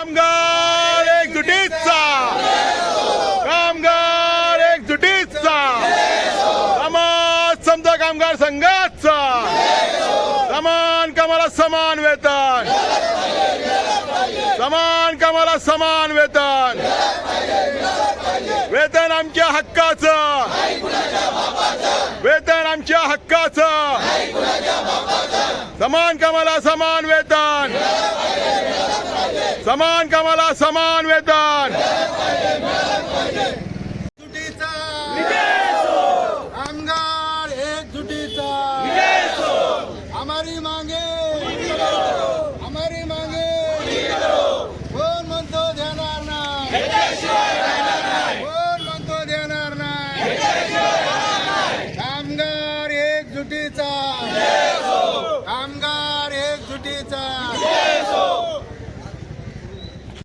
कामगार एकजुटीचा. कामगार एकजुटीचा. समाज समजा कामगार संघाचा. समान कामाला समान वेतन. समान कामाला समान वेतन. वेतन आमच्या हक्काचं. वेतन आमच्या हक्काचं. समान कामाला समान वेतन. समान कामाला समान वेतन. कामगार एक जुटीचा हमारी मांगे. हमारी मांगे. कोण म्हणतो देणार नाही? कोण म्हणतो देणार नाही? कामगार एक जुटीचा कामगार एक जुटीचा